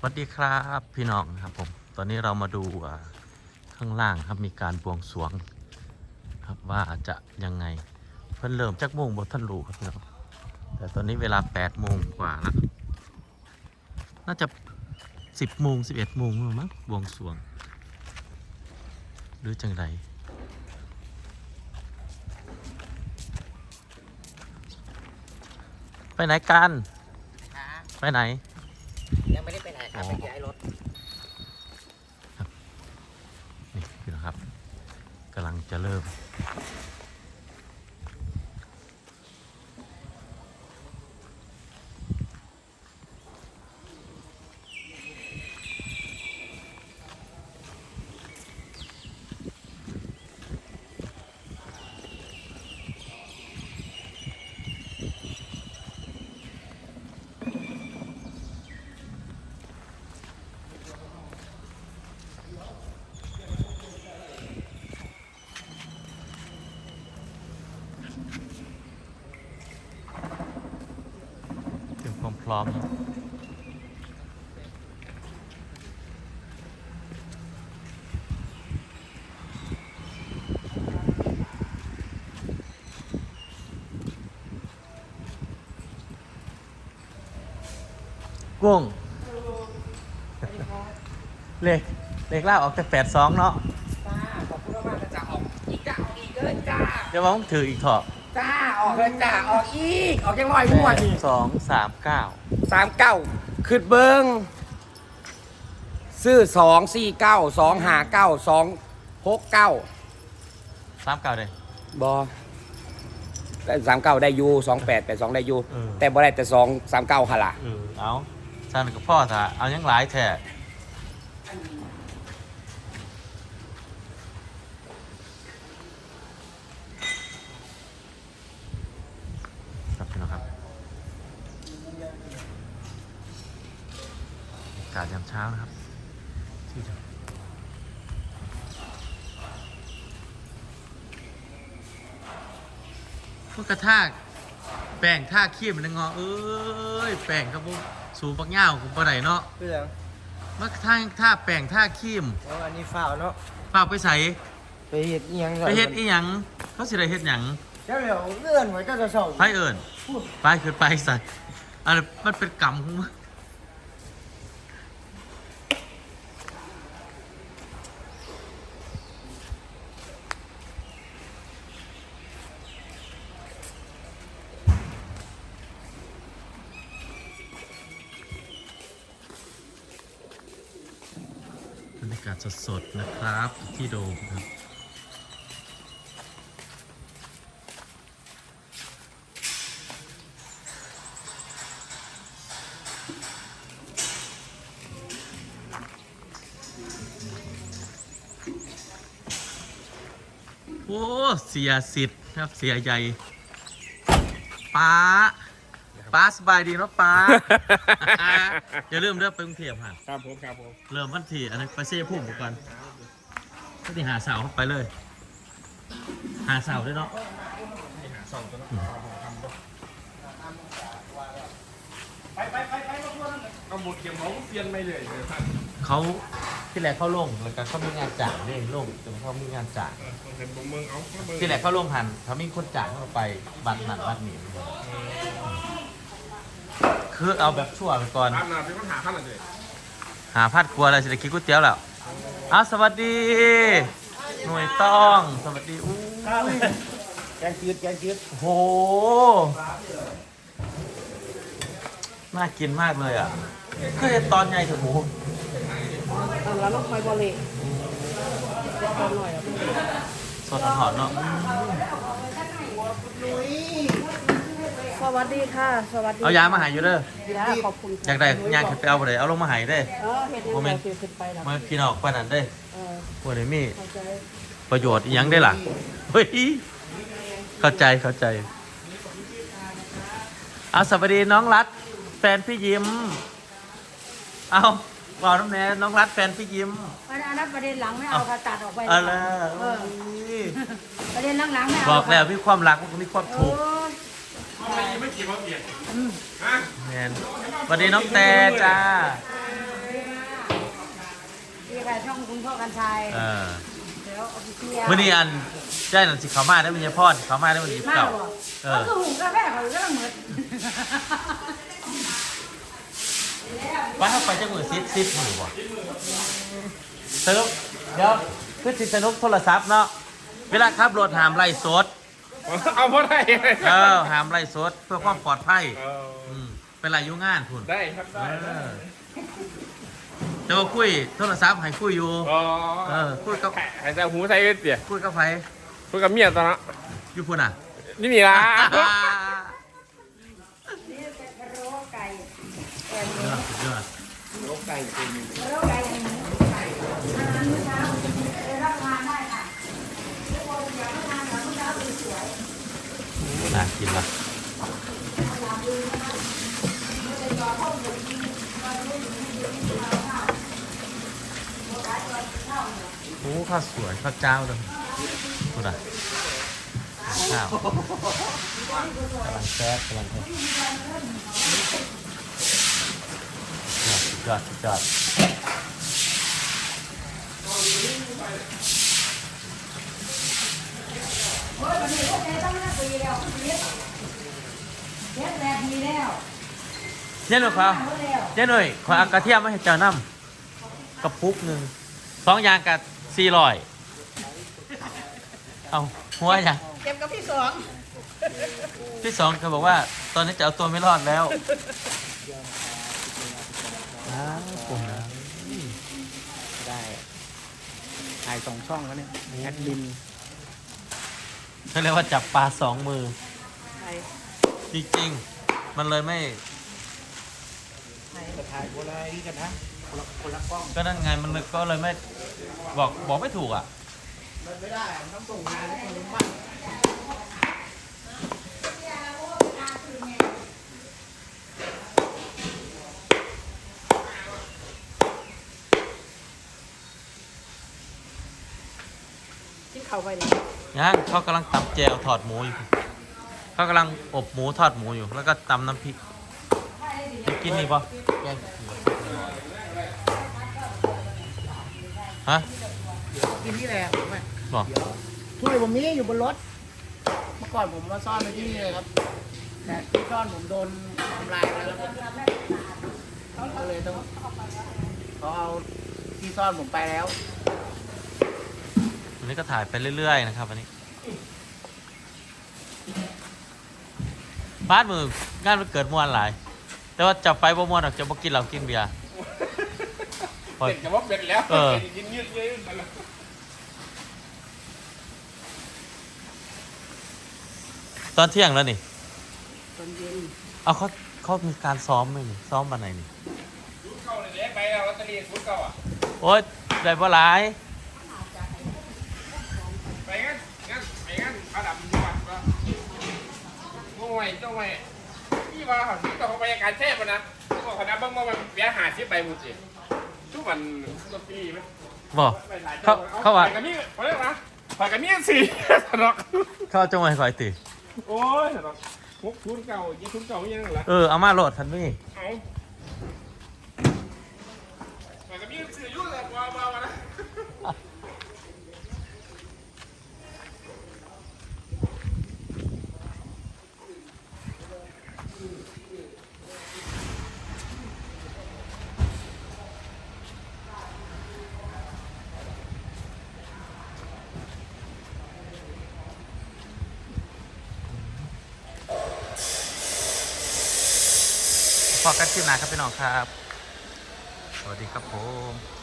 สวัสดีครับพี่น้องครับผม ตอนนี้เรามาดูอ่าข้างล่างครับมีการบวงสรวง ครับว่าจะยังไงเพิ่นเริ่มจากโมงบนท่านรู้ครับพี่น้องแต่ตอนนี้เวลา8โมงกว่าแล้วน่าจะ 10โมง11โมงแล้วมั้งบวงสรวง หรือจังไรไปไหนกันค่ะไปไหนยังไม่ได้ไปไหน ครับอ๋อไปย้ายรถนี่พี่นะครับกำลังจะเริ่ม เต รียมความพร้อมครับกุ้ง เลขเลขล่าออกแต่แปดสองเนาะ จ้าขอบคุณมากๆนะจ้าออกอีกจ้าออกอีกเลยจ้า เดี๋ยวผมถืออีกเถอะจ้า ออกเลยจ้าออกอีก ออกยังลอยงวดนี่สองสามเก้าสามเก้าขึ้นเบิ้งซื้อสองสี่เก้าสองห้าเก้าสองหกเก้าสามเก้าเลยบอสามเก้าได้อยูสองแปดแปดสองได้อยูเออแต่บ่ได้แต่สองสามเก้าหนละเออเอาสั่นกับพ่อถ่าเอายังหลายแท้ครับพี่น้องครับอากาศยาม เช้านะครับที่จะพวกกระทากแป้งท่าขี้มันงอเอ้ยแป้งครับผมสูบปักเหง้าผมปะไหนเนาะเรื่องมาท่าท่าแป้งท่าขี้มเอาอันนี้ฝ่าวเนาะฝากไปใส่ไปเห็ดอิหยังไปเฮ็ดอีหยังเขาสิได้เฮ็ดหยังเจ้าเดี๋ยวเลื่อนไว้ก็จะเศร้าไปเอิญไปคือไปใส่อันนั้นมันเป็นกรรมของมึงาศสดๆนะครับ ที่โดมครับโอ้ เสียสิทธิ์ครับ เสียใหญ่ป้า ป้าสบายดีเนาะป้า อย่าลืมเด้อไปกรุงเทพฮะครับผมครับผมเริ่มวันที่อันนั้นไปเซ่พุ่มก่อนก็ที่หาเสาเข้าไปเลย หาเสาด้วยเนาะเอาหมดเข็มเขาเปลี่ยนไม่เลยเลยท่านเขาที่แรกเขาลงแล้วก็เขามีงานจ่างเร่งลงจนเขามีงานจ่างเห็นผมเมืองเอาเมืองที่แรกเขาลงหันเขามีคนจ่างเข้าไปบัตรนั่นบัตรนี้ คือเอาแบบชั่วไปก่อนตามนาเป็นปัญหาขั้นอะไรเลยหาพัดครัวอะไรสิได้กินก๋วยเตี๋ยวแล้วอ้าวสวัสดี หน่วยต้องสวัสดีอู้แกงจืดแกงจืดโหน่ากินมากเลยอะเคยเห็นตอนใหญ่ถึงหมูแล้วเราคอยบริตอนหน่อยอะสดหอมเนาะ สวัสดีค่ะ สวัสดีเอายามาใหายอยู่เด้อยาขอบคุณค่ะอยากได้ยางขึ้นไปเอาไปเลยเอาลงมาใหายได้ เออเห็นโมเมนต์เดี๋ยวขึ้นไปนะมากินออกไปนั่นได้เออพวกนี้มีเข้าใจประโยชน์อีหยังได้ล่ะเฮ้ยเข้าใจเข้าใจเอาสวัสดีน้องรัฐแฟนพี่ยิ้ม เอาบอกน้องแน่น้องรัฐแฟนพี่ยิ้ม อันนั้นประเด็นหลังไม่เอาค่ะตัดออกไปอะไรเออประเด็นหลังๆไม่เอาบอกแล้วมีความรักมันก็มีความเอถูกอไม่กี่ว่าเปลี่ยน แมนสวัสดีน้องแต่จ้าเอคุณพ่อกันชัยเออเดี๋ยวเอาไปเที่ยวมื่อนี้อันใช่หนังสิเขามาได้มันยพ่อเขามาได้มันยิบมาเก่าหรอเอก็อ คือหุงกาแฟเขาก็ต้องเหมือนว่าถ้าไปจังหวัดซิดซิดมือบ่สนุกเดี๋ยวคือสิสนุกโทรศัพท์เนาะเวลาขับรถหามไล่สด เอาพอได้เออหามไล่สดเพื่อความปลอดภัยเอออืมเป็นไรยุ่งงานคุณได้ครับได้เออแต่ว่าคุยโทรศัพท์ให้คุยอยู่ อ๋อเออพูดกับ หายใจหูใส่เตี๋ยคุยกับไฟพูดกับเมียตอนนั้นอยู่พุ่นอะ นี่มีละนี่เป็นกระโรไก่แกงยอดสุดยอดโรคไก่เป็นกระโรไก่อย่างนี้ไก่อาหารมื้อเช้าเออรับประทานได้ค่ะทุกคนอยากรับประทานกับมื้อเช้าสวย น่า กินละโอ้ข้าวสวยข้าวเจ้าเลยคุณอะข้าวกำลังแซ่บกำลังแซ่บสุดยอดสุดยอด สุดยอดๆเฮ้ยวันนี้พวกแกต้องห้าปีแล้วเฮ็ดเฮ็ดแบบดีแล้วเจ๊หน่อยครับหมดแล้วเจ๊หน่อยขอเอากระเทียมมาให้เจ้าน้ำกระปุกหนึ่งสองอย่างกับสี่ร้อยเอาหัวอย่างเก็บกับพี่สองพี่สองเขาบอกว่า ตอนนี้จะเอาตัวไม่รอดแล้วอ้าวผมนะได้ถ่ายสองช่องแล้วเนี่ยแอดมิน เขาเรียกว่าจับปลาสองมือ ใครจริงๆ มันเลยไม่ ใครจะถ่ายคนละนี่กันนะคนละคนละกล้องก็นั่นไงมันเลยก็เลยไม่บอกบอกไม่ถูกอะ มันไม่ได้มันต้องส่งงานให้คนรู้บ้าง เขาไปเลยยังเขากำลังตำแจวถอดหมูอยู่เขากำลังอบหมูทอดหมูอยู่ แล้วก็ตำน้ำพริกจะกินนี่ปะแกงเขียวฮะกินนี่แหละผมอะบอกถ้วยผมนี้อยู่บนรถ เมื่อก่อนผมมาซ่อนไว้ที่นี่เลยครับ แต่ที่ซ่อนผมโดนทำลายไปแล้วครับก็เลยต้องเขาเอาที่ซ่อนผมไปแล้ววั นนี้ก็ถ่ายไปเรื่อย ๆ นะครับวันนี้บ้านมืองานมันเกิดมวนหลาย แต่ว่าจับไปบ่มวนหรอกจะบ่กินเหล้ากินเบียร์พอเด็กจะว่าเป็นแล้วเออกินยืดเยื้อกันแล้วตอนเที่ยงแล้วนี่ตอนเย็นเอาเขาเขามีการซ้อมไหมนี่ซ้อมวันไหนนี่ชุดเก่าเลยเด็กไปแล้วลอตเตอรี่ชุดเก่าอะโอ๊ยได้บ่หลาย ไปงั้นงั้น ไปงั้นเอาดับมันวัดว่าโง่ยโง่ยที่ว่าเขาที่ต้องไปการเทพนะบอกคณะบ้างว่ามันเสียหายที่ไปหมดสิทุกวันลอตเตอรี่ไหมบอกเขาเขาว่าไปกับมี่เขาเรียกนะไปกับมี่สี่สนอกเขาเอาจงไว้คอยติโอ้ยสนอกหกทุนเก่ายี่ทุนเก่ายังละเออเอามาโหลดทันมี่เอาไปกับมี่สี่ยุ่งเลยว้าวว้าวนะ อกันคลิปหนาครับพี่น้องครับ สวัสดีครับผม